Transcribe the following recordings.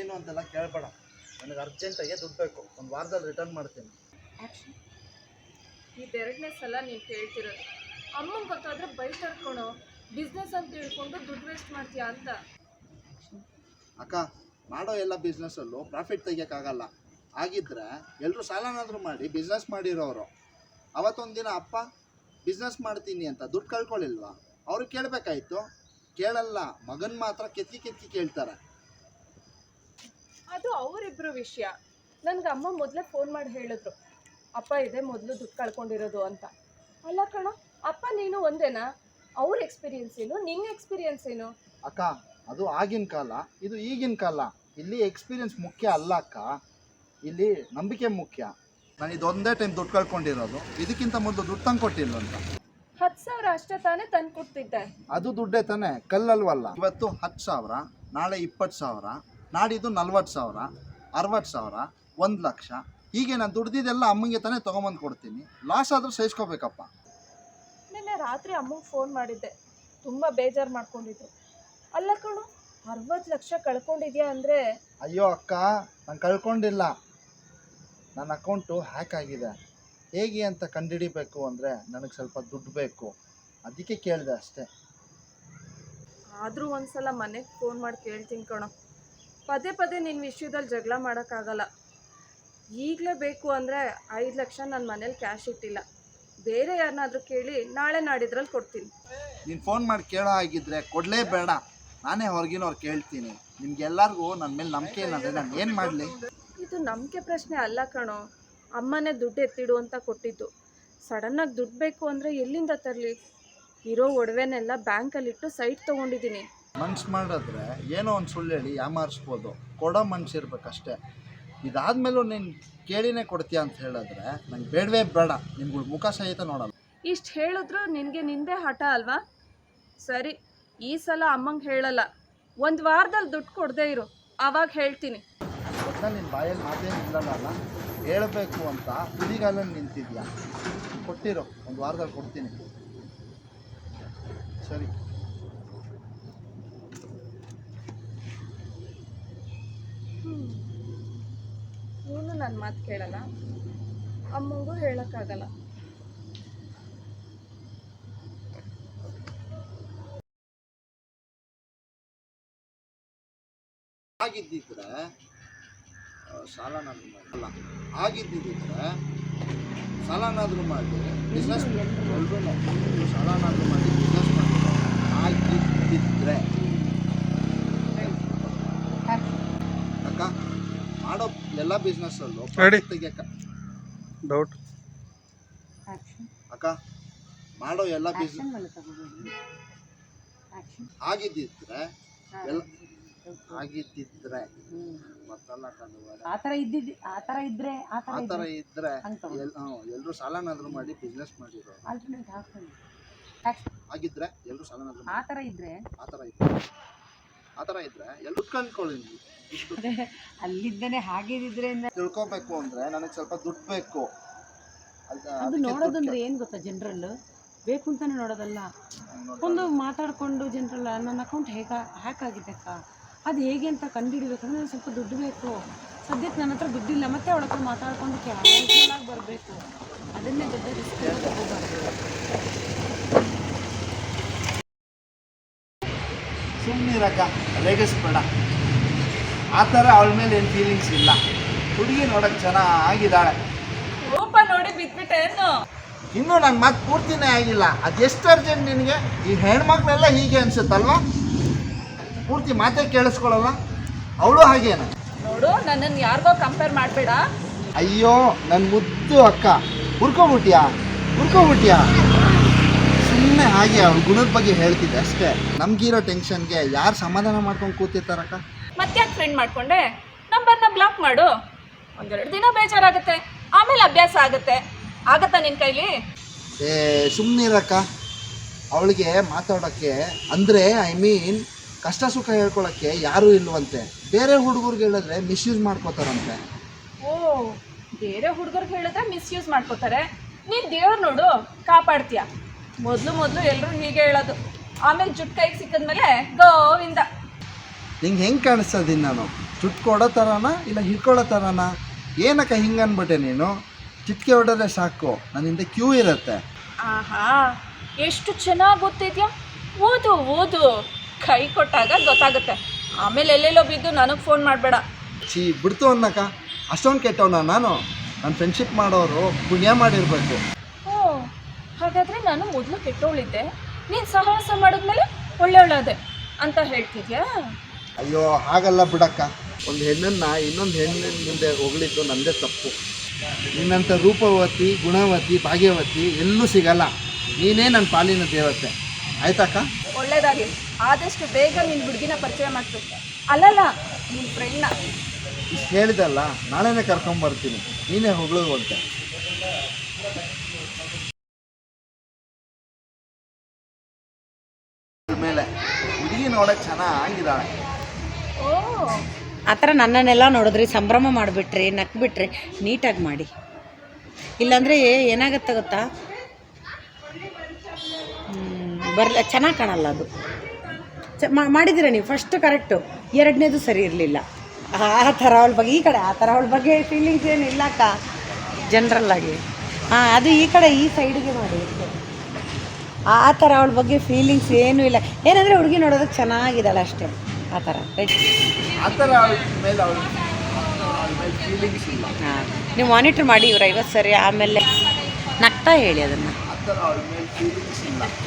ಏನು ಅಂತೆಲ್ಲ ಕೇಳಬೇಡ. ನನಗೆ ಅರ್ಜೆಂಟಾಗಿ ದುಡ್ಡು ಬೇಕು. ಒಂದು ವಾರದಲ್ಲಿ ರಿಟರ್ನ್ ಮಾಡ್ತೀನಿ. ಇದೆರಡನೇ ಸಲ ನೀವು ಕೇಳ್ತಿರೋದು. ಅಮ್ಮಂಗೆ ಗೊತ್ತಾದ್ರೆ ಬೈತಾರೆ ಕಣೋ. ಬಿಸ್ನೆಸ್ ಅಂತ ಹೇಳ್ಕೊಂಡು ದುಡ್ಡು ವೇಸ್ಟ್ ಮಾಡ್ತೀಯಾ ಅಂತ. ಅಕ್ಕ ಮಾಡೋ ಎಲ್ಲ ಬಿಸ್ನೆಸ್ಸಲ್ಲೂ ಪ್ರಾಫಿಟ್ ತೆಗಿಯೋಕ್ಕಾಗಲ್ಲ. ಆಗಿದ್ರೆ ಎಲ್ಲರೂ ಸಾಲನಾದರೂ ಮಾಡಿ ಬಿಸ್ನೆಸ್ ಮಾಡಿರೋರು. ಅವತ್ತೊಂದು ದಿನ ಅಪ್ಪ ಬಿಸ್ನೆಸ್ ಮಾಡ್ತೀನಿ ಅಂತ ದುಡ್ಡು ಕಳ್ಕೊಳ್ಳಿಲ್ವಾ ಅವ್ರಿಗೆ ಕೇಳಬೇಕಾಯ್ತು. ಕೇಳಲ್ಲ. ಮಗನ್ ಮಾತ್ರ ಕೆತ್ತಿ ಕೆತ್ತಿ ಕೇಳ್ತಾರೆ. ಅದು ಅವರಿಬ್ಬರು ವಿಷಯ. ನನಗೆ ಅಮ್ಮ ಮೊದಲೇ ಫೋನ್ ಮಾಡಿ ಹೇಳಿದ್ರು ಅಪ್ಪ ಇದೆ ಮೊದಲು ದುಡ್ಡು ಕಳ್ಕೊಂಡಿರೋದು ಅಂತ. ಅಲ್ಲ ಕಣ ಅಪ್ಪ ನೀನು ಒಂದೇನಾ? ಅವ್ರ ಎಕ್ಸ್ಪೀರಿಯನ್ಸ್ ಏನು? ನಿನ್ನ ಎಕ್ಸ್ಪೀರಿಯನ್ಸ್ ಏನು? ಅಕ್ಕ ಅದು ಆಗಿನ ಕಾಲ ಇದು ಈಗಿನ ಕಾಲ. ಇಲ್ಲಿ ಎಕ್ಸ್ಪೀರಿಯನ್ಸ್ ಮುಖ್ಯ ಅಲ್ಲ ಅಕ್ಕ. ಇಲ್ಲಿ ನಂಬಿಕೆ ಮುಖ್ಯ. ನಾನು ಇದೊಂದೇ ಟೈಮ್ ದುಡ್ಡು ಕಳ್ಕೊಂಡಿರೋದು. ಇದಕ್ಕಿಂತ ಮೊದಲು ದುಡ್ಡು ತಂದು ಕೊಟ್ಟಿಲ್ಲ ಅಂತ. ಹತ್ತು ಸಾವಿರ ಅಷ್ಟೇ ತಾನೇ ತಂದು ಕೊಡ್ತಿದ್ದೆ. ಅದು ದುಡ್ಡೇ ತಾನೆ ಕಲ್ಲಲ್ವಲ್ಲ. ಇವತ್ತು ಹತ್ತು ಸಾವಿರ ನಾಳೆ ಇಪ್ಪತ್ತು ಸಾವಿರ. ನಾಡಿದ್ದು ನಲ್ವತ್ತು ಸಾವಿರ ಅರವತ್ತು ಸಾವಿರ ಒಂದು ಲಕ್ಷ. ಹೀಗೆ ನಾನು ದುಡ್ದಿದ್ದೆಲ್ಲ ಅಮ್ಮಂಗೆ ತಾನೇ ತೊಗೊಂಬಂದು ಕೊಡ್ತೀನಿ. ಲಾಸ್ ಆದರೂ ಸಹಿಸ್ಕೋಬೇಕಪ್ಪ. ನಿನ್ನೆ ರಾತ್ರಿ ಅಮ್ಮಂಗೆ ಫೋನ್ ಮಾಡಿದ್ದೆ. ತುಂಬ ಬೇಜಾರು ಮಾಡ್ಕೊಂಡಿದ್ರು. ಅಲ್ಲ ಕಣು ಅರವತ್ತು ಲಕ್ಷ ಕಳ್ಕೊಂಡಿದ್ಯಾ ಅಂದರೆ? ಅಯ್ಯೋ ಅಕ್ಕ ನಾನು ಕಳ್ಕೊಂಡಿಲ್ಲ. ನನ್ನ ಅಕೌಂಟು ಹ್ಯಾಕ್ ಆಗಿದೆ. ಹೇಗೆ ಅಂತ ಕಂಡುಹಿಡಿಬೇಕು ಅಂದರೆ ನನಗೆ ಸ್ವಲ್ಪ ದುಡ್ಡು ಬೇಕು. ಅದಕ್ಕೆ ಕೇಳಿದೆ ಅಷ್ಟೇ. ಆದರೂ ಒಂದ್ಸಲ ಮನೆಗೆ ಫೋನ್ ಮಾಡಿ ಕೇಳ್ತೀನಿ ಕಣೋ. ಪದೇ ಪದೇ ನಿನ್ನ ವಿಷಯದಲ್ಲಿ ಜಗಳ ಮಾಡೋಕ್ಕಾಗಲ್ಲ. ಈಗಲೇ ಬೇಕು ಅಂದರೆ ಐದು ಲಕ್ಷ ನನ್ನ ಮನೇಲಿ ಕ್ಯಾಶ್ ಇಟ್ಟಿಲ್ಲ. ಬೇರೆ ಯಾರನ್ನಾದ್ರೂ ಕೇಳಿ ನಾಳೆ ನಾಡಿದ್ರಲ್ಲಿ ಕೊಡ್ತೀನಿ. ನೀನು ಫೋನ್ ಮಾಡಿ ಕೇಳೋ ಆಗಿದ್ರೆ ಕೊಡಲೇ ಬೇಡ. ನಾನೇ ಹೊರಗಿನವ್ರು ಕೇಳ್ತೀನಿ. ನಿಮ್ಗೆಲ್ಲರಿಗೂ ನನ್ನ ಮೇಲೆ ನಂಬಿಕೆ ಏನಂದರೆ ನಾನು ಏನು ಮಾಡಲಿ? ಇದು ನಂಬಿಕೆ ಪ್ರಶ್ನೆ ಅಲ್ಲ ಕಣೋ. ಅಮ್ಮನೇ ದುಡ್ಡು ಎತ್ತಿಡು ಅಂತ ಕೊಟ್ಟಿದ್ದು. ಸಡನ್ನಾಗಿ ದುಡ್ಡು ಬೇಕು ಅಂದರೆ ಎಲ್ಲಿಂದ ತರಲಿ? ಇರೋ ಒಡವೆನೆಲ್ಲ ಬ್ಯಾಂಕಲ್ಲಿಟ್ಟು ಸೈಟ್ ತೊಗೊಂಡಿದ್ದೀನಿ. ಮನ್ಸು ಮಾಡಿದ್ರೆ ಏನೋ ಒಂದು ಸುಳ್ಳು ಹೇಳಿ ಯಾಮಾರಿಸ್ಬೋದು. ಕೊಡೋ ಮನ್ಸು ಇರ್ಬೇಕಷ್ಟೇ. ಇದಾದ್ಮೇಲೂ ನೀನು ಕೇಳಿನೇ ಕೊಡ್ತೀಯ ಅಂತ ಹೇಳಿದ್ರೆ ನಂಗೆ ಬೇಡವೇ ಬೇಡ. ನಿಮ್ಗಳು ಮುಖ ಸಹಿತ ನೋಡಲ್ಲ. ಇಷ್ಟು ಹೇಳಿದ್ರು ನಿನಗೆ ನಿಂದೆ ಹಠ ಅಲ್ವಾ? ಸರಿ ಈ ಸಲ ಅಮ್ಮಂಗೆ ಹೇಳಲ್ಲ. ಒಂದು ವಾರದಲ್ಲಿ ದುಡ್ಡು ಕೊಡದೆ ಇರು. ಆವಾಗ ಹೇಳ್ತೀನಿ. ಒಟ್ನಲ್ಲಿ ನಿನ್ನ ಬಾಯಲ್ಲಿ ಮಾತೇನು ಇಲ್ಲಲ್ಲ ಹೇಳಬೇಕು ಅಂತ ತುದಿಗಾಲಲ್ಲಿ ನಿಂತಿದ್ಯಾ? ಕೊಟ್ಟಿರೋ ಒಂದು ವಾರದಲ್ಲಿ ಕೊಡ್ತೀನಿ. ಸರಿ ನೀನು ನನ್ನ ಮಾತು ಕೇಳಲ್ಲ. ಅಮ್ಮಂಗೂ ಹೇಳೋಕ್ಕಾಗಲ್ಲ. ಆಗಿದ್ದಿದ್ರೆ ಸಾಲನಾದ್ರೂ ಮಾಡಲ್ಲ ಆಗಿದ್ದಿದ್ರೆ ಸಾಲನಾದ್ರೂ ಮಾಡಿ ಬಿಸ್ನೆಸ್ ಸಾಲನಾದ್ರೂ ಮಾಡಿ ಬಿಸ್ನೆಸ್ ಮಾಡಿದ್ರೆ ಆಗಿದ್ದಿದ್ರೆ ಅಕ್ಕ ಎಲ್ಲ ಬಿಸ್ನೆಸ್ಸಲ್ಲೂ profit ತೆಗಿಯಕ್ಕ. ಡೌಟ್ ಅಕ್ಕ ಮಾಡೋ ಎಲ್ಲ ಬಿಸ್ನೆಸ್ ಆಗಿದ್ದಿದ್ರೆ ಎಲ್ಲ ಆಗಿದ್ದಿದ್ರೆ ಮತ್ತಲ್ಲ ಕಣವ್ವ. ಆ ಥರ ಇದ್ದಿದ್ದು ಆ ಥರ ಇದ್ರೆ ಆ ಥರ ಆ ಥರ ಇದ್ರೆ ಹಂಗ್ ತಗೋ. ಎಲ್ಲರೂ ಸಾಲನಾದ್ರೂ ಮಾಡಿ ಬಿಸ್ನೆಸ್ ಮಾಡಿರೋ ಆಲ್ಟರ್ನೇಟ್ ಆಗಿದ್ರೆ ಎಲ್ಲರೂ ಸಾಲನಾದ್ರು ಆ ಮಾಡಿ ಥರ ಇದ್ರೆ ಆ ಥರ ಇದ್ರೆ ಆ ಥರ ಇದ್ರೆ ಎಲ್ಲ ಉತ್ಕೊಂಡ್ಕೊಳ್ಳಿ ನೀವು. ಅಲ್ಲಿದ್ದೇನೆ ಹಾಗೆ ಅಂದ್ರೆ ತಿಳ್ಕೊಬೇಕು ಅಂದ್ರೆ ನನಗೆ ಸ್ವಲ್ಪ ದುಡ್ಡು ಬೇಕು. ಅದ್- ಅದು ಅದಕ್ಕೆ ನೋಡೋದಂದ್ರೆ ಏನ್ ಗೊತ್ತಾ ಜನರಲ್ ಬೇಕು ಅಂತಾನೆ ನೋಡೋದಲ್ಲ. ಒಂದು ಮಾತಾಡ್ಕೊಂಡು ಜನರಲ್ ನನ್ನ ಅಕೌಂಟ್ ಹೇಗ ಹ್ಯಾಕ್ ಆಗಿದೆ ಅಕ್ಕ ಅದು ಹೇಗೆ ಅಂತ ಕಂಡುಹಿಡಿಬೇಕಂದ್ರೆ ನನಗೆ ಸ್ವಲ್ಪ ದುಡ್ಡು ಬೇಕು. ಸದ್ಯಕ್ಕೆ ನನ್ನ ಹತ್ರ ದುಡ್ಡಿಲ್ಲ ಮತ್ತೆ ಅವಳ ಹತ್ರ ಮಾತಾಡ್ಕೊಂಡು ಕ್ಯಾಶುವಲ್ ಆಗಿ ಬರಬೇಕು. ಅದನ್ನೇ ದೊಡ್ಡ ರಿಸ್ಕ್ ಸುಮ್ಮನಿರಕ್ಕ ರೇಗಿಸ್ಬೇಡ. ಆ ಥರ ಅವಳ ಮೇಲೆ ಏನು ಫೀಲಿಂಗ್ಸ್ ಇಲ್ಲ. ಹುಡುಗಿ ನೋಡಕ್ಕೆ ಚೆನ್ನಾಗಿದ್ದಾಳೆ. ರೂಪ ನೋಡಿ ಬಿದ್ಬಿಟ್ಟೆ ಇನ್ನೂ ನನ್ನ ಮಾತು ಪೂರ್ತಿನೇ ಆಗಿಲ್ಲ. ಅದೆಷ್ಟು ಅರ್ಜೆಂಟ್ ನಿನಗೆ? ಈ ಹೆಣ್ಮಕ್ಳೆಲ್ಲ ಹೀಗೆ ಅನ್ಸುತ್ತಲ್ವಾ? ಪೂರ್ತಿ ಮಾತೇ ಕೇಳಿಸ್ಕೊಳಲ್ಲ. ಅವಳು ಹಾಗೇನು? ನೋಡು ನನ್ನನ್ನು ಯಾರಿಗೋ ಕಂಪೇರ್ ಮಾಡಬೇಡ. ಅಯ್ಯೋ ನನ್ನ ಮುದ್ದು ಅಕ್ಕ. ಹುರ್ಕೊಬಿಟ್ಯಾ? ಹುರ್ಕೊಬಿಟ್ಯಾ? ಸುಮ್ಮನೆ ಹಾಗೆ ಅವ್ರ ಗುಣದ ಬಗ್ಗೆ ಹೇಳ್ತಿದ್ದೆ ಅಷ್ಟೇ. ನಮ್ಗಿರೋ ಟೆನ್ಷನ್ಗೆ ಯಾರು ಸಮಾಧಾನ ಮಾಡ್ಕೊಂಡು ಕೂತಿರ್ತಾರಕ್ಕ ಮತ್ತ್ಯಾಕೆ ಫ್ರೆಂಡ್ ಮಾಡ್ಕೊಂಡೆ? ನಂಬರ್ನ ಬ್ಲಾಕ್ ಮಾಡು. ಒಂದೆರಡು ದಿನ ಬೇಜಾರಾಗುತ್ತೆ. ಆಮೇಲೆ ಅಭ್ಯಾಸ ಆಗುತ್ತೆ. ಆಗತ್ತಾ ನಿನ್ನ ಕೈಲಿ? ಏ ಸುಮ್ಮನಿರಕ್ಕ ಅವಳಿಗೆ ಮಾತಾಡೋಕ್ಕೆ ಅಂದರೆ ಐ ಮೀನ್ ಕಷ್ಟ ಸುಖ ಹೇಳ್ಕೊಳಕ್ಕೆ ಯಾರೂ ಇಲ್ವಂತೆ. ಬೇರೆ ಹುಡುಗರಿಗೆ ಹೇಳಿದ್ರೆ ಮಿಸ್ಯೂಸ್ ಮಾಡ್ಕೋತಾರಂತೆ. ಓ ಬೇರೆ ಹುಡುಗರಿಗೆ ಹೇಳಿದ್ರೆ ಮಿಸ್ಯೂಸ್ ಮಾಡ್ಕೋತಾರೆ. ನೀನು ದೇವ್ರು ನೋಡು ಕಾಪಾಡ್ತೀಯ. ಮೊದಲು ಮೊದಲು ಎಲ್ಲರೂ ಹೀಗೆ ಹೇಳೋದು. ಆಮೇಲೆ ಜುಟ್ ಕೈಗೆ ಸಿಕ್ಕಿದ್ಮೇಲೆ ಗೋವಿಂದ. ನಿಂಗೆ ಹೆಂಗೆ ಕಾಣಿಸ್ತದೀನಿ ನಾನು? ಚುಟ್ ಕೊಡೋ ಥರನಾ ಇಲ್ಲ ಹಿಡ್ಕೊಳ್ಳೋ ಥರನಾ ಏನಕ್ಕ ಹಿಂಗೆ ಅನ್ಬಿಟ್ಟೆ ನೀನು? ಚಿಟ್ಕೆ ಹೊಡೆದ್ರೆ ಸಾಕು. ನನ್ನ ಹಿಂದೆ ಕ್ಯೂ ಇರುತ್ತೆ. ಆಹಾ ಎಷ್ಟು ಚೆನ್ನಾಗಿ ಗೊತ್ತಿದ್ಯಾ ಓದು ಓದು. ಕೈ ಕೊಟ್ಟಾಗ ಗೊತ್ತಾಗುತ್ತೆ. ಆಮೇಲೆ ಎಲ್ಲೆಲ್ಲೋ ಬಿದ್ದು ನನಗೆ ಫೋನ್ ಮಾಡಬೇಡ. ಛೀ ಬಿಡ್ತು ಅನ್ನಕ್ಕ. ಅಷ್ಟೊಂದು ಕೆಟ್ಟವನ ನಾನು? ನನ್ನ ಫ್ರೆಂಡ್ಶಿಪ್ ಮಾಡೋರು ಪುಣ್ಯ ಮಾಡಿರಬೇಕು. ಹಾಗಾದರೆ ನಾನು ಮೊದಲು ಕೆಟ್ಟೋಳಿದ್ದೆ. ನೀನು ಸಹವಾಸ ಮಾಡಿದ್ಮೇಲೆ ಒಳ್ಳೆ ಒಳ್ಳೆದೆ ಅಂತ ಹೇಳ್ತಿದ್ಯಾ? ಅಯ್ಯೋ ಹಾಗಲ್ಲ ಬಿಡಕ್ಕ. ಒಂದು ಹೆಣ್ಣನ್ನ ಇನ್ನೊಂದು ಹೆಣ್ಣಿನ ಮುಂದೆ ಹೊಗಳಿದ್ದು ನಂದೇ ತಪ್ಪು. ನಿನ್ನಂಥ ರೂಪವತಿ ಗುಣವತಿ ಭಾಗ್ಯವತಿ ಎಲ್ಲೂ ಸಿಗಲ್ಲ. ನೀನೇ ನನ್ನ ಪಾಲಿನ ದೇವತೆ. ಆಯ್ತಕ್ಕ ಒಳ್ಳೇದಾಗಲಿ. ಆದಷ್ಟು ಬೇಗ ನಿನ್ನ ಹುಡುಗಿನ ಪರಿಚಯ ಮಾಡ್ತೀನಿ ಅಲ್ಲಲ್ಲ ನಿನ್ನ ಫ್ರೆಂಡ್ನ ಇಷ್ಟು ಹೇಳಿದಲ್ಲ ನಾಳೆನೇ ಕರ್ಕೊಂಬರ್ತೀನಿ. ನೀನೇ ಹೊಗಳು ಮೇಲೆ ನೋಡಕ್ಕೆ ಚೆನ್ನಾಗಿದ್ದಾಳೆ. ಓ. ಆ ಥರ ನನ್ನನ್ನೆಲ್ಲ ನೋಡಿದ್ರಿ ಸಂಭ್ರಮ ಮಾಡಿಬಿಟ್ರಿ ನಕ್ಬಿಟ್ರಿ ನೀಟಾಗಿ ಮಾಡಿ. ಇಲ್ಲಾಂದರೆ ಏನಾಗುತ್ತೆ ಗೊತ್ತಾ? ಬರಲ ಚೆನ್ನಾಗಿ ಕಾಣಲ್ಲ ಅದು. ಚ ಮಾಡಿದಿರ ಮಾಡಿದ್ದೀರ ನೀವು? ಫಸ್ಟ್ ಕರೆಕ್ಟು ಎರಡನೇದು ಸರಿ ಇರಲಿಲ್ಲ. ಆ ಥರ ಅವಳ ಬಗ್ಗೆ ಈ ಕಡೆ ಆ ಥರ ಅವಳ ಬಗ್ಗೆ ಫೀಲಿಂಗ್ಸ್ ಏನು ಇಲ್ಲಕ್ಕ ಜನ್ರಲ್ಲಾಗಿ ಹಾಂ ಅದು ಈ ಕಡೆ ಈ ಸೈಡಿಗೆ ಮಾಡಿ. ಆ ಥರ ಅವಳ ಬಗ್ಗೆ ಫೀಲಿಂಗ್ಸ್ ಏನೂ ಇಲ್ಲ. ಏನಂದರೆ ಹುಡುಗಿ ನೋಡೋದಕ್ಕೆ ಚೆನ್ನಾಗಿದ್ದಾಳೆ ಅಷ್ಟೇ. ಆ ಥರ ರೈಟ್ ಆ ಥರ ಹಾಂ. ನೀವು ಮಾನಿಟ್ರ್ ಮಾಡಿ ಇವ್ರು ಐವತ್ತು ಸರಿ ಆಮೇಲೆ ನಗ್ತಾ ಹೇಳಿ ಅದನ್ನು.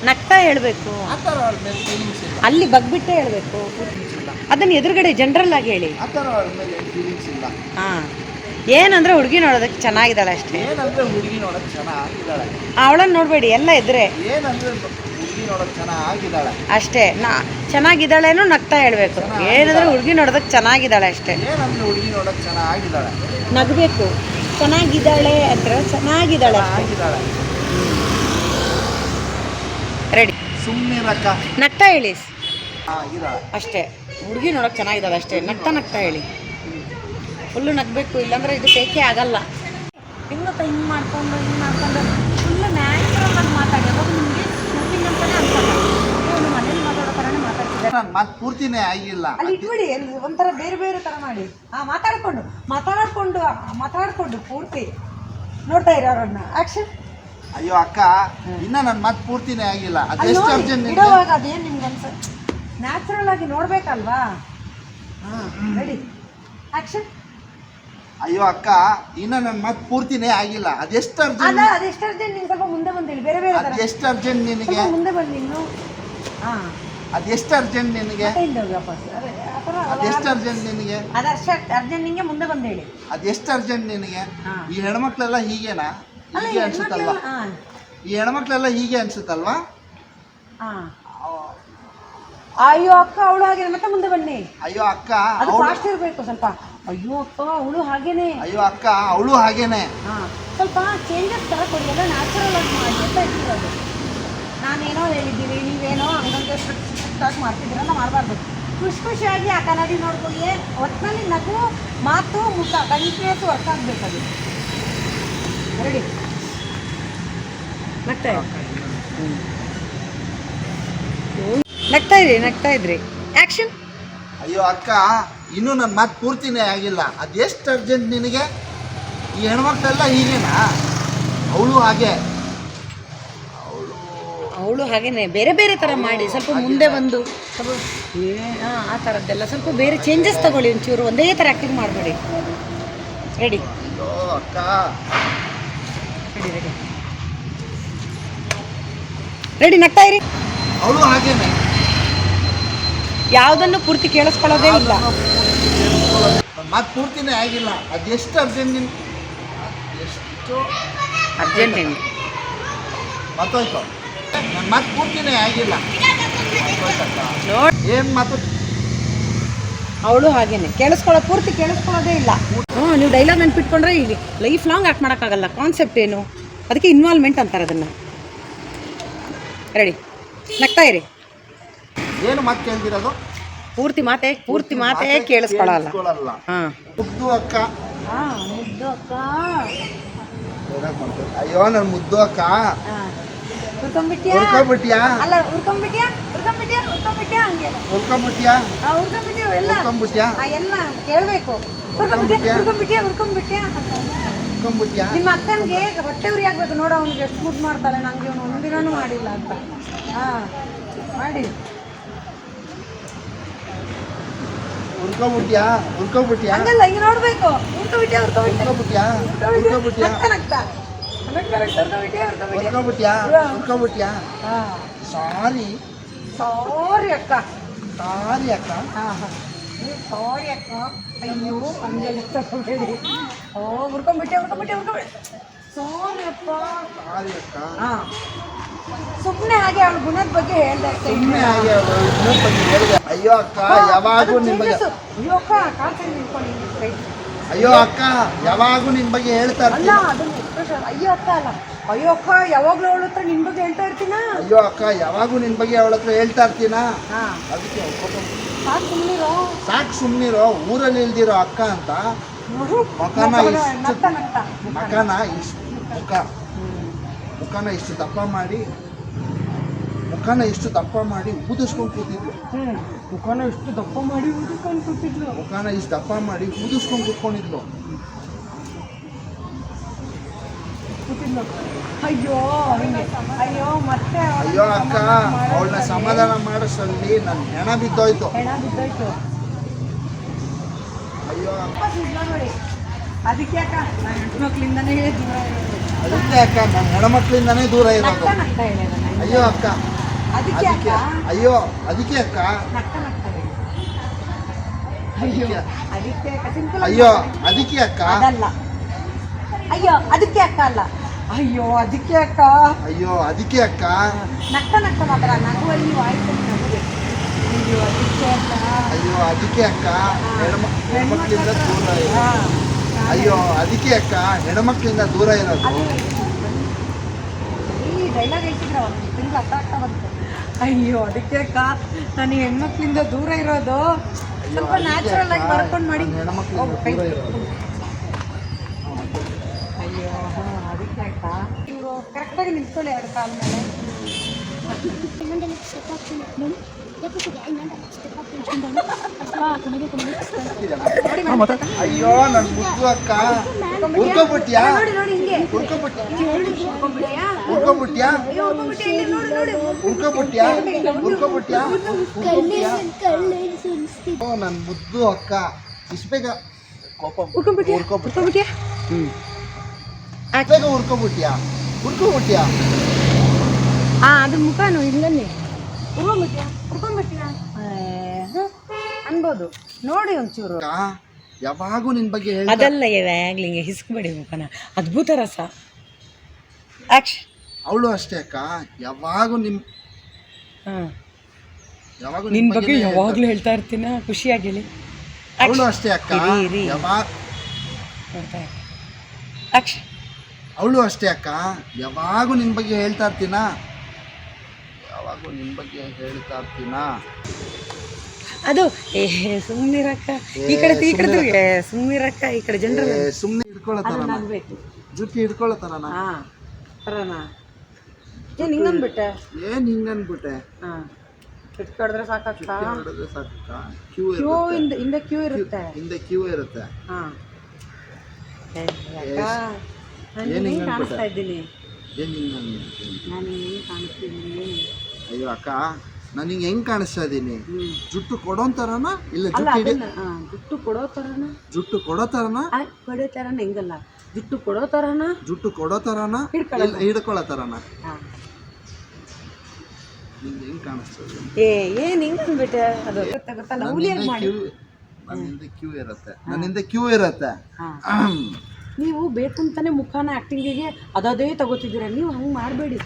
ನಗ್ತಾ ಹೇಳಬೇಕು. ಅಲ್ಲಿ ಬಗ್ಬಿಟ್ಟೆ ಹೇಳಬೇಕು. ಅದನ್ನು ಎದುರುಗಡೆ ಜನರಲ್ ಆಗಿ ಹೇಳಿ. ಹಾಂ. ಏನಂದರೆ ಹುಡುಗಿ ನೋಡೋದಕ್ಕೆ ಚೆನ್ನಾಗಿದ್ದಾಳೆ ಅಷ್ಟೇ. ಏನಂದ್ರೆ ಹುಡುಗಿ ನೋಡೋಕೆ ಚೆನ್ನಾಗಿದ್ದಾಳೆ. ಅವಳನ್ನ ನೋಡಬೇಡಿ ಎಲ್ಲ ಇದ್ರೆ ಏನಂದ್ರೆ ಹುಡುಗಿ ನೋಡಕ್ಕೆ ಚೆನ್ನಾಗಿದ್ದಾಳೆ. ಅಷ್ಟೇ ನಾ ಚೆನ್ನಾಗಿದ್ದಾಳೇನು ನಗ್ತಾ ಹೇಳ್ಬೇಕು. ಏನಂದ್ರೆ ಹುಡುಗಿ ನೋಡೋದಕ್ಕೆ ಚೆನ್ನಾಗಿದ್ದಾಳೆ ಅಷ್ಟೇ. ಏನಂದ್ರೆ ಹುಡುಗಿ ನೋಡೋಕೆ ಚೆನ್ನಾಗಿದ್ದಾಳೆ. ನಗಬೇಕು. ಚೆನ್ನಾಗಿದ್ದಾಳೆ ಅಂದ್ರೆ ಚೆನ್ನಾಗಿದ್ದಾಳೆ ರೆಡಿ. ಸುಮ್ಮನಿರಕ್ಕ ನಗ್ತಾ ಹೇಳಿ. ಅಷ್ಟೇ. ಹುಡುಗಿ ನೋಡೋಕೆ ಚೆನ್ನಾಗಿದ್ದಾಳೆ ಅಷ್ಟೇ. ನಗ್ತಾ ನಗ್ತಾ ಹೇಳಿ. ಫುಲ್ಲು ನಗಬೇಕು ಇಲ್ಲಾಂದ್ರೆ ಇದು ಬೇಕೇ ಆಗಲ್ಲ. ಹಿಂಗತ್ತ ಹಿಂಗೆ ಮಾಡ್ಕೊಂಡು ಹಿಂಗೆ ಮಾಡ್ಕೊಂಡು ಫುಲ್ಲು ನ್ಯಾಚುರಲ್ ಆಗಿ ಮಾತಾಡಿ. ಅವಾಗ ನಿಮಗೆ ಶೂಟಿಂಗ್ ಅಂತಲೇ ಅನ್ಸಲ್ಲ ಮನೇಲಿ ಮಾತಾಡೋ ಥರನೇ ಮಾತಾಡ್ತಿದ್ದಾರೆ. ನನ್ನ ಮಾತು ಪೂರ್ತಿನೇ ಆಗಿಲ್ಲ. ಅಲ್ಲಿ ಇಟ್ಬಿಡಿ ಅಲ್ಲಿ ಒಂಥರ ಬೇರೆ ಬೇರೆ ಥರ ಮಾಡಿ. ಹಾಂ ಮಾತಾಡಿಕೊಂಡು ಮಾತಾಡಿಕೊಂಡು ಮಾತಾಡಿಕೊಂಡು ಪೂರ್ತಿ ನೋಡ್ತಾ ಇರೋ ಅವ್ರನ್ನ. ಆಕ್ಷನ್ ಅಯ್ಯೋ ಅಕ್ಕ ಇನ್ನ ನನ್ನ ಮಾತು ಪೂರ್ತಿನೇ ಆಗಿಲ್ಲ. ಅದೆಷ್ಟು ಅರ್ಜೆಂಟ್ ಇಡೋವಾಗ ಅದೇನು ನಿಮ್ಗೆ ಅನ್ಸ ನ್ಯಾಚುರಲ್ ಆಗಿ ನೋಡ್ಬೇಕಲ್ವಾ? ಹಾಂ ರೆಡಿ ಆಕ್ಷನ್ ಅಯ್ಯೋ ಅಕ್ಕ ಇನ್ನ ನನ್ನ ಮಾತು ಪೂರ್ತಿನೇ ಆಗಿಲ್ಲ. ಅದೆಷ್ಟು ಅಲ್ಲ ಅರ್ಜೆಂಟ್ ಅದೆಷ್ಟು ಅರ್ಜೆಂಟ್? ನೀನು ಸ್ವಲ್ಪ ಮುಂದೆ ಬಂದಿಲ್ಲ ಬೇರೆ ಬೇರೆ ಥರ. ಅದೆಷ್ಟು ಅರ್ಜೆಂಟ್ ನಿನಗೆ? ಸ್ವಲ್ಪ ಮುಂದೆ ಬಂದು ಹಾಂ. ಅದೆಷ್ಟು ಅರ್ಜೆಂಟ್ ನಿನಗೆ? ಮತ್ತೆ ಹಿಂದೆ ಹೋಗಿ ವಾಪಸ್. ಅದೇ ಆ ಥರ ಅದೆಷ್ಟು ಅರ್ಜೆಂಟ್ ನಿನಗೆ? ಅದು ಅರ್ಜೆಂಟ್ ನಿಂಗೆ ಮುಂದೆ ಬಂದು ಹೇಳಿ ಅದೆಷ್ಟು ಅರ್ಜೆಂಟ್ ನಿನಗೆ? ಹಾ. ಈ ಹೆಣ್ಮಕ್ಳೆಲ್ಲ ಹೀಗೇನಾ? ಅಲ್ಲ ಹೀಗೆ ಅನ್ಸುತ್ತಲ್ವಾ? ಹಾಂ. ಈ ಹೆಣ್ಮಕ್ಳೆಲ್ಲ ಹೀಗೆ ಅನ್ಸುತ್ತಲ್ವಾ? ಹಾಂ. ಅಯ್ಯೋ ಅಕ್ಕ ಅವಳು ಹಾಗೆ. ಮತ್ತೆ ಮುಂದೆ ಬನ್ನಿ. ಅಯ್ಯೋ ಅಕ್ಕ ಅದು ಅವಳು ಫಾಸ್ಟ್ ಇರಬೇಕು ಸ್ವಲ್ಪ. ಅಯ್ಯೋ ಅಪ್ಪ ಅವಳು ಹಾಗೇನೆ. ಅಯ್ಯೋ ಅಕ್ಕ ಅವಳು ಹಾಗೇನೆ. ಹಾಂ ಸ್ವಲ್ಪ ಚೇಂಜಸ್ ಥರ ಕೊಡಿ ಎಲ್ಲ ನ್ಯಾಚುರಲ್ ಆಗಿ ಮಾಡಿ ಅಂತ ಹೇಳ್ತಿರೋದು ನಾನೇನೋ ಹೇಳಿದ್ದೀವಿ ನೀವೇನೋ ಹಂಗಂಗೆ ಸ್ಟ್ರಿಕ್ಟಾಗಿ ಮಾಡ್ತಿದ್ದೀರ ನಾವು ಮಾಡಬಾರ್ದು. ಖುಷಿ ಖುಷಿಯಾಗಿ ಆ ಕನ್ನಡಿ ನೋಡ್ಕೊಳ್ಳಿ. ಒಟ್ಟಿನಲ್ಲಿ ನಗು ಮಾತು ಮುಖ ಕಂಟಿನ್ಯೂಸ್ ವರ್ಕ್ ಆಗಬೇಕದು ರೆಡಿ? ನಗ್ತಾ ನಗ್ತಾ ಇದ್ರಿ ನಗ್ತಾ ಇದ್ರಿ. ಆಕ್ಷನ್ ಅಯ್ಯೋ ಅಕ್ಕ ಇನ್ನೂ ನನ್ನ ಮಾತು ಪೂರ್ತಿನೇ ಆಗಿಲ್ಲ. ಅದೆಷ್ಟು ಅರ್ಜೆಂಟ್ ನಿನಗೆ? ಈ ಹೆಣ್ಮಕ್ಳೆಲ್ಲ ಹೀಗೇನಾ? ಅವಳು ಹಾಗೆ. ಅವಳು ಹಾಗೇನೆ. ಬೇರೆ ಬೇರೆ ಥರ ಮಾಡಿ. ಸ್ವಲ್ಪ ಮುಂದೆ ಬಂದು. ಸ್ವಲ್ಪ ಹಾಂ ಆ ಥರದ್ದೆಲ್ಲ ಸ್ವಲ್ಪ ಬೇರೆ ಚೇಂಜಸ್ ತಗೊಳ್ಳಿ ಒಂಚೂರು. ಒಂದೇ ಥರ ಆ್ಯಕ್ಟಿಂಗ್ ಮಾಡಬೇಡಿ. ರೆಡಿ ಅಕ್ಕ. ರೆಡಿ ರೆಡಿ ರೆಡಿ ನಗ್ತಾ ಇರಿ. ಅವಳು ಹಾಗೇನೆ. ಯಾವುದನ್ನು ಪೂರ್ತಿ ಕೇಳಿಸ್ಕೊಳ್ಳೋದೇ ಇಲ್ಲ. ಮತ್ತೆ ಮಾತು ಪೂರ್ತಿನೇ ಆಗಿಲ್ಲ. ಅದೆಷ್ಟು ಅರ್ಜೆಂಟ್ ನಿನ್? ಎಷ್ಟು ಅರ್ಜೆಂಟೀನ್ ಮತ್ತೋಯ್ತು. ನನ್ನ ಮಾತು ಪೂರ್ತಿನೇ ಆಗಿಲ್ಲ. ಏನ್ ಮಾತು? ಅವಳು ಹಾಗೇನೆ. ಕೇಳಿಸ್ಕೊಳ್ಳೋ ಪೂರ್ತಿ ಕೇಳಿಸ್ಕೊಳ್ಳೋದೇ ಇಲ್ಲ. ಹ್ಞೂ ನೀವು ಡೈಲಾಗ್ ನೆನ್ಪಿಟ್ಕೊಂಡ್ರೆ ಇಲ್ಲಿ ಲೈಫ್ ಲಾಂಗ್ ಆ್ಯಕ್ಟ್ ಮಾಡೋಕ್ಕಾಗಲ್ಲ. ಕಾನ್ಸೆಪ್ಟ್ ಏನು? ಅದಕ್ಕೆ ಇನ್ವಾಲ್ವ್ಮೆಂಟ್ ಅಂತಾರೆ ಅದನ್ನು. ರೆಡಿ ನಗ್ತಾ ಇರಿ. ಏನು ಮಾತು ಕೇಳ್ದಿರೋದು? ಪೂರ್ತಿ ಮಾತೆ ಪೂರ್ತಿ ಮಾತೆ ಕೇಳಿಸ್ಕೊಳ್ಳಲ್ಲ ಕೇಳಿಸ್ಕೊಳ್ಳಲ್ಲ ಹಾಂ. ಮುದ್ದು ಅಕ್ಕ. ಮುದ್ದು ಅಕ್ಕ. ಅಯ್ಯೋ ನನ್ನ ಮುದ್ದು ಅಕ್ಕ. ಉಳ್ಕೊಂಬಿಟ್ಯಾ ಅಲ್ಲ ಹುರ್ಕೊಂಬಿಟ್ಯಾ ಹುರ್ಕೊಂಬಿಟ್ಯಾ ಉರ್ಕೊಂಬಿಟ್ಯಾ ಹಂಗೆ? ಉಳ್ಕೊಂಬಿಟ್ಯಾ ಆ ಹುರ್ಕೊಂಬಿಟ್ಯಾ ಎಲ್ಲ ಉಳ್ಕೊಂಬಿಟ್ಯಾ ಆ ಎಲ್ಲ ಕೇಳಬೇಕು. ಹುರ್ಕೊಂಬಿಟ್ಯಾ ಹುರ್ಕೊಂಬಿಟ್ಯಾ ಅಂತ ಉಳ್ಕೊಂಬಿಟ್ಯಾ ನಿಮ್ಮ ಅಕ್ಕನಿಗೆ ಹೊಟ್ಟೆ ಉರಿ ಆಗ್ಬೇಕು ನೋಡು ಅವ್ನಿಗೆ ಎಷ್ಟು ಮುದ್ದು ಮಾಡ್ತಾಳೆ ನನಗೆ ಅವನು ಒಂದಿನೂ ಮಾಡಿಲ್ಲ ಅಂತ. ಹಾಂ ಮಾಡಿ. ಉಳ್ಕೊಂಬಿಟ್ಯಾ ಉಳ್ಕೊಂಬಿಟ್ಯಾ ಹಂಗಲ್ಲ ಹಿಂಗೆ ನೋಡಬೇಕು. ಉಳ್ಕೊಂಬಿಟ್ಯಾ ಉಳ್ಕೊಂಬಿಟ್ಯಾ ಉಳ್ಕೊಂಬಿಟ್ಯಾ ಉಳ್ಕೊಂಬಿಟ್ಯಾ ಹಾಂ. ಸಾರಿ. ಸಾರಿ ಅಕ್ಕ. ಸಾರಿ ಅಕ್ಕ. ಸಾರಿ ಅಕ್ಕ. ಅಯ್ಯೋ ಹಂಗೆ ತಗೋಬೇಡಿ. ಓ ಹುರ್ಕೊಂಬಿಟ್ಟೆ ಸಾರಿ ಅಪ್ಪ ಸಾರಿ ಅಕ್ಕ. ಹಾಂ. ಸುಮ್ಮನೆ ಹಾಗೆ ಅವಳ ಗುಣದ ಬಗ್ಗೆ ಹೇಳ್ದೆ ಸುಮ್ಮನೆ ಹಾಗೆ ಅವ್ಳು ಇನ್ನೊಂದ್ ಬಗ್ಗೆ ಹೇಳಿದೆ. ಅಯ್ಯೋ ಅಕ್ಕ ಯಾವಾಗೂ ನಿನ್ ಬಗ್ಗೆ ಅಯ್ಯೋ ಅಕ್ಕ ಕಾಲ್ಸಲ್ಲಿ ಅಯ್ಯೋ ಅಕ್ಕ ಯಾವಾಗೂ ನಿಮ್ಮ ಬಗ್ಗೆ ಹೇಳ್ತಾ ಅಲ್ಲ ಇರ್ತೀನಿ ಅದನ್ನ expression. ಅಯ್ಯೋ ಅಕ್ಕ ಅಲ್ಲ. ಅಯ್ಯೋ ಅಕ್ಕ ಯಾವಾಗಲೂ ಅವಳ ಹತ್ರ ನಿನ್ ಬಗ್ಗೆ ಹೇಳ್ತಾ ಇರ್ತೀನ? ಅಯ್ಯೋ ಅಕ್ಕ ಯಾವಾಗೂ ನಿನ್ ಬಗ್ಗೆ ಅವಳ ಹತ್ರ ಹೇಳ್ತಾ ಇರ್ತೀನ? ಹಾಂ. ಅದಕ್ಕೆ ಅವ್ಳ್ ಕೋಪ ಬಂತು. ಸಾಕು ಸುಮ್ಮನಿರೋ ಸಾಕ್ ಸುಮ್ನಿರೋ ಊರಲ್ಲಿ ಇಲ್ದಿರೋ ಅಕ್ಕ ಅಂತ? ಮಕಾನ ಇಷ್ಟು ಮಕಾನ ನಗ್ತಾ. ಮಕನ ಇಷ್ಟು ಮುಖ ಮುಖನ ಇಷ್ಟು ದಪ್ಪ ಮಾಡಿ ಮುಖನ ಇಷ್ಟು ದಪ್ಪ ಮಾಡಿ ಊದಿಸ್ಕೊಂಡು ಕೂತಿದ್ರು ಮುಖಾನ ಇಷ್ಟು ದಪ್ಪ ಮಾಡಿ ಊದಿಸ್ಕೊಂಡು ಕೂತಿದ್ರು ಮುಖನ ಇಷ್ಟು ದಪ್ಪ ಮಾಡಿ ಊದಿಸ್ಕೊಂಡು ಕೂತ್ಕೊಂಡಿದ್ರು ಅಯ್ಯೋ ಅಯ್ಯೋ ಮತ್ತೆ ಅವ್ಳನ್ನ ಅಯ್ಯೋ ಅಕ್ಕ ಅವಳನ್ನ ಸಮಾಧಾನ ಮಾಡಿಸಲ್ಲಿ ನನ್ನ ಹೆಣ ಬಿದ್ದೋಯ್ತು. ಹೆಣ ಬಿದ್ದೋಯ್ತು. ಅಯ್ಯೋ. ನೋಡಿ. ಅದಕ್ಕೆ ಅಕ್ಕ ನಾನು ಹೆಣ್ಮಕ್ಳಿಂದನೇ ದೂರ ಇರೋದು ಅದಕ್ಕೆ ಅಕ್ಕ ನಾನು ಹೆಣ್ಮಕ್ಳಿಂದಾನೇ ದೂರ ಇರೋದು ಅಯ್ಯೋ ಅಕ್ಕ ಅದಕ್ಕೆ ಅಕ್ಕ ಅಯ್ಯೋ ಅದಕ್ಕೆ ಅಕ್ಕ ಅಯ್ಯೋ ಅದಕ್ಕೆ ಅಕ್ಕ ಅಯ್ಯೋ ಅದಕ್ಕೆ ಅಕ್ಕ ಅದಲ್ಲ ಅಯ್ಯೋ ಅದಕ್ಕೆ ಅಕ್ಕ ಅಲ್ಲ ಅಯ್ಯೋ ಅದಕ್ಕೆ ಅಕ್ಕ ಅಯ್ಯೋ ಅದಕ್ಕೆ ಅಕ್ಕ ನಕ್ಕ ನಕ್ಕ ಮಾತ್ರ ನಗುವಲ್ಲಿ ವಾಯ್ಸಲ್ಲಿ ನಗಬೇಕು ಅಯ್ಯೋ ಅದಕ್ಕೆ ಅಕ್ಕ ಅಯ್ಯೋ ಅದಕ್ಕೆ ಅಕ್ಕ ಹೆಣ್ಮ- ಹೆಣ್ಮಕ್ಳಿಂದ ದೂರ ಇರೋದು. ಅಯ್ಯೋ ಅದಕ್ಕೆ ಅಕ್ಕ ಹೆಣ್ಮಕ್ಳಿಂದ ದೂರ ಇರೋದು. ಅಯ್ಯೋ ಅದಕ್ಕೆ ಅಕ್ಕ ನಾನು ಹೆಣ್ಮಕ್ಳಿಂದ ದೂರ ಇರೋದು. ಸ್ವಲ್ಪ ನ್ಯಾಚುರಲ್ ಆಗಿ ಬರ್ಕೊಂಡು ಮಾಡಿ. ಅಯ್ಯೋ ಹಾಂ ಅದಕ್ಕೆ ಅಕ್ಕ. ಇವರು ಕರೆಕ್ಟಾಗಿ ನಿಂತ್ಕೊಳ್ಳಿ ಎರಡು ಕಾಲ ಮೇಲೆ. ಅಯ್ಯೋ ನನ್ನ ಮುದ್ದು ಅಕ್ಕ. ಉಳ್ಕೊಬಿಟ್ಯಾ ನೋಡಿ ನೋಡಿ ಹಿಂಗೆ ಉಳ್ಕೊಬಿಟ್ಯಾ ಹೋಗ್ಬಿಟ್ಯಾ? ಉಳ್ಕೊಬಿಟ್ಯಾ ಅಯ್ಯೋ ಹೋಗ್ಬಿಟ್ಯಾ? ಇಲ್ಲಿ ನೋಡಿ ನೋಡಿ ಉಳ್ಕೊಬಿಟ್ಯಾ ಉಳ್ಕೊಬಿಟ್ಯಾ ಉಳ್ಕೊಬಿಟ್ಯಾ ಓ ನನ್ನ ಮುದ್ದು ಅಕ್ಕ. ಇಷ್ಟು ಬೇಗ ಕೋಪ ಉಳ್ಕೊಂಬಿಟ್ಯಾ? ಉಳ್ಕೊಬಿಟ್ಯಾ ಹೋಗ್ಬಿಟ್ಯಾ? ಹ್ಮ್. ಬೇಗ ಉಳ್ಕೊಬಿಟ್ಯಾ ಉಳ್ಕೊಬಿಟ್ಯಾ ಆ ಅದು ಮುಖನು ಇಲ್ಲನ್ನೇ ಅನ್ಬೋದು. ನೋಡಿ ಒಂಚೂರು. ಯಾವಾಗೂ ನಿನ್ ಬಗ್ಗೆ ಹೇಳ್ತಾ ಅದಲ್ಲ ಯಾವಾಗ್ಲಿ ಹಿಂಗೆ ಹಿಸ್ಕಬೇಡಿ ಮುಖನ. ಅದ್ಭುತ ರಸ. ಆಕ್ಷನ್ ಅವಳು ಅಷ್ಟೇ ಅಕ್ಕ. ಯಾವಾಗೂ ನಿಮ್ ಹಾಂ. ಯಾವಾಗೂ ನಿನ್ನ ಬಗ್ಗೆ ಯಾವಾಗಲೂ ಹೇಳ್ತಾ ಇರ್ತೀನ? ಖುಷಿಯಾಗಿಲಿ ಅವಳು ಅಷ್ಟೇ ಅಕ್ಕ. ಇರಿ, ಇರಿ. ಯಾವಾಗ ನೋಡ್ತಾ ಆಕ್ಷನ್ ಅವಳು ಅಷ್ಟೇ ಅಕ್ಕ. ಯಾವಾಗೂ ನಿನ್ ಬಗ್ಗೆ ಹೇಳ್ತಾ ಇರ್ತೀನ? ಯಾವಾಗೂ ನಿಮ್ಮ ಬಗ್ಗೆ ಹೇಳ್ತಾ ಇರ್ತೀನಾ? ಅದು ಏ ಸುಮ್ಮನಿರಕ್ಕ ಈ ಕಡೆ ಈ ಕಡೆ ತಿರ್ಗಿ. ಏ ಸುಮ್ಮನಿರಕ್ಕ ಈ ಕಡೆ ಜನರ ಸುಮ್ಮನೆ ಹಿಡ್ಕೊಳತಾರ ನಗ್ಬೇಕು ಜುಟ್ಟಿ ಹಿಡ್ಕೊಳತಾರನ ಹಾಂ ಬರೋಣ ಏನು ಹಿಂಗಂದ್ಬಿಟ್ಟೆ ಏನ್ ಹಿಂಗನ್ಬಿಟ್ಟೆ ಹಾಂ. ಇಟ್ಕೊಡಿದ್ರೆ ಸಾಕಾಗ್ತಾ? ನೋಡಿದ್ರೆ ಸಾಕ ಕ್ಯೂ ಕ್ಯೂ ಇಂದ ಹಿಂದೆ ಕ್ಯೂ ಇರುತ್ತೆ. ಹಿಂದೆ ಕ್ಯೂ ಇರುತ್ತೆ. ಹಾಂ. ನಾನು ಏನ್ ಹಿಂಗೆ ಹಿಂಗ್ ಕಾಣಿಸ್ತಾ ಇದ್ದೀನಿ. ಏನ್ ಹಿಂಗ್? ನಾನು ಹಿಂಗೆ ಕಾಣಿಸ್ತಿದ್ದೀನಿ. ಅಯ್ಯೋ ಅಕ್ಕ ನಾನು ಹಿಂಗೆ ಹೆಂಗ್ ಕಾಣಿಸ್ತಾ ಇದ್ದೀನಿ ಜುಟ್ಟು ಕೊಡೋ ಥರನ ಇಲ್ಲ ಅಲ್ಲ ಜುಟ್ಟು ಹಿಡಿ ಅದನ್ನ ಆ, ಜುಟ್ಟು ಕೊಡೋ ಥರನ ಜುಟ್ಟು ಕೊಡೋ ಥರನ ಆ, ಕೊಡೋ ಥರನ ಹೆಂಗಲ್ಲ. ಜುಟ್ಟು ಕೊಡೋ ಥರನ ಜುಟ್ಟು ಕೊಡೋ ಥರನ ಹಿಡ್ಕೊಳ್ಳೋದು. ಇಲ್ಲ ಹಿಡ್ಕೊಳ್ಳೋ ಥರನ ನಿಂಗೆ ಹೆಂಗ್ ಕಾಣಿಸ್ತದೆ ಏ ಏನು ಹಿಂಗೆ ಅಂದ್ಬಿಟ್ಟೆ? ಅದು ಗೊತ್ತಾ ಗೊತ್ತಾ? ಲವ್ಲಿಯಾಗಿ ಮಾಡಿ ಕ್ಯೂ ನನ್ನ ಕ್ಯೂ ಇರುತ್ತೆ. ನನ್ನಿಂದ ಕ್ಯೂ ಇರುತ್ತೆ. ಹಾಂ. ನೀವು ಬೇಕು ಅಂತಾನೆ ಮುಖಾನ ಆ್ಯಕ್ಟಿಂಗಿಗೆ ಅದೇ ತಗೋತಿದ್ದೀರ? ನೀವು ಹಂಗೆ ಮಾಡಬೇಡಿ.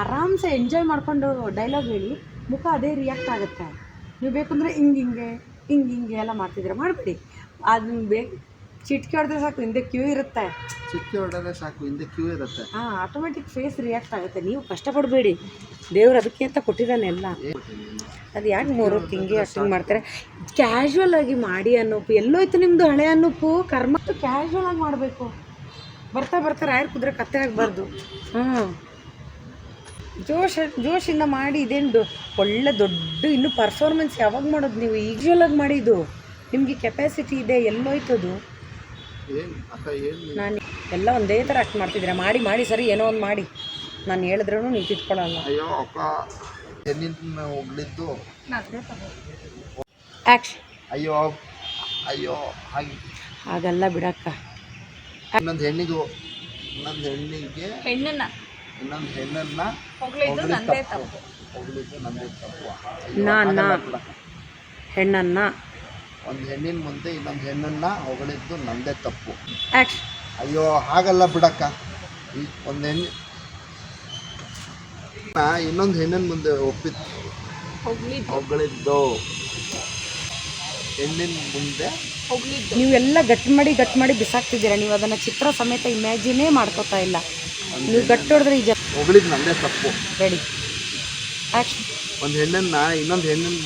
ಆರಾಮ್ಸೆ ಎಂಜಾಯ್ ಮಾಡ್ಕೊಂಡು ಡೈಲಾಗ್ ಹೇಳಿ ಮುಖ ಅದೇ ರಿಯಾಕ್ಟ್ ಆಗುತ್ತೆ. ನೀವು ಬೇಕಂದ್ರೆ ಹಿಂಗೆ ಹಿಂಗೆ ಹಿಂಗೆ ಹಿಂಗೆ ಎಲ್ಲ ಮಾಡ್ತಿದ್ರೆ ಮಾಡಬೇಡಿ. ಅದನ್ನ ಬೇಕು ಚಿಟ್ಕೆ ಹೊಡೆದ್ರೆ ಸಾಕು ಹಿಂದೆ ಕ್ಯೂ ಇರುತ್ತೆ. ಚಿಟ್ಕಿ ಹೊಡೆದ್ರೆ ಸಾಕು ಹಿಂದೆ ಕ್ಯೂ ಇರುತ್ತೆ. ಹಾಂ ಆಟೋಮೆಟಿಕ್ ಫೇಸ್ ರಿಯಾಕ್ಟ್ ಆಗುತ್ತೆ. ನೀವು ಕಷ್ಟಪಡಬೇಡಿ. ದೇವ್ರು ಅದಕ್ಕೆ ಅಂತ ಕೊಟ್ಟಿದ್ದಾನೆ ಎಲ್ಲ. ಅದು ಯಾಕೆ ಮೂರು ತಿಂಗೆ ಅಷ್ಟೊಂದು ಮಾಡ್ತಾರೆ? ಕ್ಯಾಶುವಲ್ ಆಗಿ ಮಾಡಿ ಅನ್ನೋಪು ಎಲ್ಲೋಯ್ತು ನಿಮ್ಮದು ಹಳೆ ಅನ್ನೋಪು ಕರ್ಮ. ಕ್ಯಾಶುವಲ್ ಆಗಿ ಮಾಡಬೇಕು. ಬರ್ತಾ ಬರ್ತಾ ರಾಯರ್ ಕುದುರೆ ಕತ್ತೆ ಆಗಬಾರ್ದು. ಹ್ಞೂ ಜೋಶ್ ಜೋಶಿಂದ ಮಾಡಿ ಇದೇನು ಒಳ್ಳೆ ದೊಡ್ಡ ಇನ್ನು ಪರ್ಫಾರ್ಮೆನ್ಸ್ ಯಾವಾಗ ಮಾಡೋದು ನೀವು? ಯೂಶ್ವಲಾಗಿ ಮಾಡಿದ್ದು. ನಿಮಗೆ ಕೆಪಾಸಿಟಿ ಇದೆ ಎಲ್ಲೋಯ್ತದು. ಏನು ಅಕ್ಕ ಏನು ನಾನು ಎಲ್ಲ ಒಂದೇ ಥರ ಆಕ್ಟ್ ಮಾಡ್ತಿದ್ದೀರಾ? ಮಾಡಿ ಮಾಡಿ ಸರಿ ಏನೋ ಒಂದು ಮಾಡಿ. ನಾನು ಹೇಳಿದ್ರೂ ನೀವು ತಿದ್ಕೊಳ್ಳಲ್ಲ. ಅಯ್ಯೋ ಅಕ್ಕ ಹೆಣ್ಣಿನ ಹೋಗ್ಲಿದ್ದು? ಆ್ಯಕ್ಷನ್ ಅಯ್ಯೋ ಅಯ್ಯೋ ಹಾಗೆ. ಹಾಗಲ್ಲ ಬಿಡಕ್ಕ. ಇನ್ನೊಂದು ಹೆಣ್ಣಿಗೆ ಇನ್ನೊಂದು ಹೆಣ್ಣಿಗೆ ಹೆಣ್ಣನ್ನ. ಇನ್ನೊಂದು ಹೆಣ್ಣನ್ನ ಹೊಗಳಿದ್ದು ನಂದೇ ತಪ್ಪು. ತಪ್ಪು. ಹೊಗಳಿದ್ದು ನಂದೇ ತಪ್ಪು. ನಾ ನಾ ಹಾಗಲ್ಲ ಒಂದು ಹೆಣ್ಣಿನ ಮುಂದೆ ಇನ್ನೊಂದು ಹೆಣ್ಣನ್ನ ಹೊಗಳಿದ್ದು ನಂದೇ ತಪ್ಪು. ಅಯ್ಯೋ ಹಾಗಲ್ಲ ಬಿಡಕ್ಕ. ಈ ಒಂದು ಹೆಣ್ಣು ಇನ್ನೊಂದು ಹೆಣ್ಣಿನ ಮುಂದೆ ಒಪ್ಪಿತ್ತು ಹೊಗಳಿದ್ದು. ಹೊಗಳಿದ್ದು. ಹೆಣ್ಣಿನ ಮುಂದೆ ಹೊಗಳಿದ್ದು. ನೀವೆಲ್ಲ ಗಟ್ಟಿ ಮಾಡಿ ಗಟ್ಟಿ ಮಾಡಿ ಬಿಸಾಕ್ತಿದ್ದೀರಾ? ನೀವು ಅದನ್ನು ಚಿತ್ರ ಸಮೇತ ಇಮ್ಯಾಜಿನೇ ಮಾಡ್ಕೋತಾ ಇಲ್ಲ. ನೀವು ಗಟ್ಟಿ ಈಗ ಈ ಜ ಹೊಗಳಿದ್ದು ನಂದೇ ತಪ್ಪು. ರೆಡಿ ಆ್ಯಕ್ಷನ್ ಒಂದು ಹೆಣ್ಣನ್ನ ಇನ್ನೊಂದು ಹೆಣ್ಣಿನ